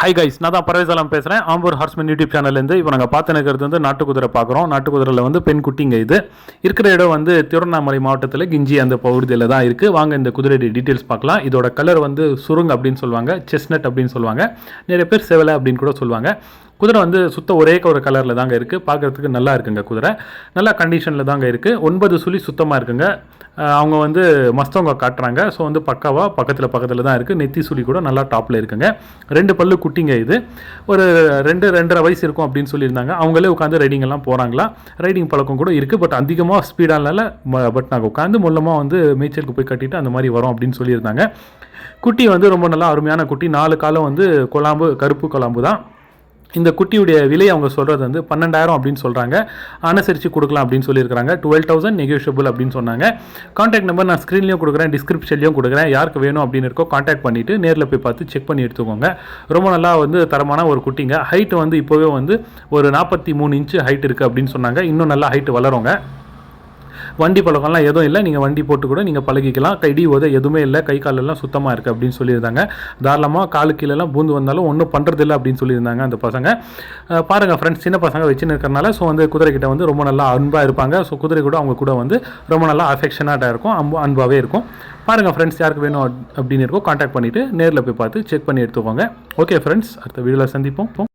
Hi guys நான் தான் பரவேசலாம் பேசுகிறேன் ஆம்பூர் ஹார்ஸ்மன் யூடியூப் சேனல்லேருந்து இப்போ நாங்கள் பார்த்து நிற்கிறது வந்து நாட்டு குதிரை பார்க்குறோம். நாட்டு குதிரையில் வந்து பெண் குட்டிங்க இது. இருக்கிற இடம் வந்து திருவண்ணாமலை மாவட்டத்தில் கிஞ்சி அந்த பகுதியில் தான் இருக்குது வாங்க இந்த குதிரையுடைய டீட்டெயில்ஸ் பார்க்கலாம். இதோட கலர் வந்து சுருங் அப்படின்னு சொல்லுவாங்க செஸ்னட் அப்படின்னு சொல்லுவாங்க. நிறைய பேர் செவலை அப்படின்னு கூட சொல்லுவாங்க. குதிரை வந்து சுத்த ஒரே ஒரு கலரில் தாங்க இருக்குது பார்க்குறதுக்கு நல்லா இருக்குங்க குதிரை. நல்லா கண்டிஷனில் தாங்க இருக்குது ஒன்பது சுழி சுத்தமாக இருக்குங்க. அவங்க வந்து மஸ்தவங்க காட்டுறாங்க. ஸோ வந்து பக்காவாக பக்கத்தில் பக்கத்தில் தான் இருக்குது நெத்தி சுழி கூட நல்லா டாப்பில் இருக்குங்க. ரெண்டு பல்லு குட்டிங்க இது. ஒரு ரெண்டு ரெண்டரை வயசு இருக்கும் அப்படின்னு சொல்லியிருந்தாங்க. அவங்களே உட்காந்து ரைடிங்கெல்லாம் போகிறாங்களா ரைடிங் பழக்கம் கூட இருக்குது பட் அதிகமாக ஸ்பீடானால பட் நாங்கள் உட்காந்து மூலமாக வந்து மேய்ச்சலுக்கு போய் கட்டிட்டு அந்த மாதிரி வரோம் அப்படின்னு சொல்லியிருந்தாங்க. குட்டி வந்து ரொம்ப நல்லா அருமையான குட்டி. நாலு காலம் வந்து குழாம்பு கருப்பு குழாம்பு தான். இந்த குட்டியுடைய விலை அவங்க சொல்கிறது வந்து பன்னெண்டாயிரம் அப்படின்னு சொல்கிறாங்க அனுசரித்து கொடுக்கலாம் அப்படின்னு சொல்லியிருக்காங்க டுவெல் தௌசண்ட் நெகோஷியபிள் அப்படின்னு சொன்னாங்க. காண்டாக்ட் நம்பர் நான் ஸ்க்ரீன்லேயும் கொடுக்குறேன் டிஸ்கிரிப்ஷன்லையும் கொடுக்குறேன். யாருக்கு வேணும் அப்படின்னு இருக்கோ காண்டாக்ட் பண்ணிவிட்டு நேரில் போய் பார்த்து செக் பண்ணி எடுத்துக்கோங்க. ரொம்ப நல்லா வந்து தரமான ஒரு குட்டிங்க. ஹைட் வந்து இப்போவே வந்து ஒரு நாற்பத்தி மூணு இன்ச்சு ஹைட் இருக்குது அப்படின்னு சொன்னாங்க. இன்னும் நல்லா ஹைட் வளருங்க. வண்டி பழக்கம்லாம் எதுவும் இல்லை. நீங்கள் வண்டி போட்டு கூட நீங்கள் பழகிக்கலாம். கைடி உத எதுவுமே இல்லை. கை காலெல்லாம் சுத்தமாக இருக்குது அப்படின்னு சொல்லியிருந்தாங்க. தாராளமாக காலு கீழெல்லாம் பூந்து வந்தாலும் ஒன்றும் பண்ணுறதில்ல அப்படின்னு சொல்லியிருந்தாங்க அந்த பசங்க. பாருங்கள் பாருங்க ஃப்ரெண்ட்ஸ் சின்ன பசங்க வச்சுன்னு இருக்கிறனால ஸோ வந்து குதிரைக்கிட்ட வந்து ரொம்ப நல்லா அன்பாக இருப்பாங்க. ஸோ குதிரை கூட அவங்க கூட வந்து ரொம்ப நல்லா அஃபெக்ஷனாக இருக்கும். அன்பு அன்பாகவே இருக்கும். பாருங்கள் ஃப்ரெண்ட்ஸ் யாருக்கு வேணும் அப்படின்னு இருக்கோ காண்டாக்ட் பண்ணிவிட்டு நேரில் போய் பார்த்து செக் பண்ணி எடுத்துக்கோங்க. ஓகே ஃப்ரெண்ட்ஸ் அடுத்த வீடியோவில் சந்திப்போம்.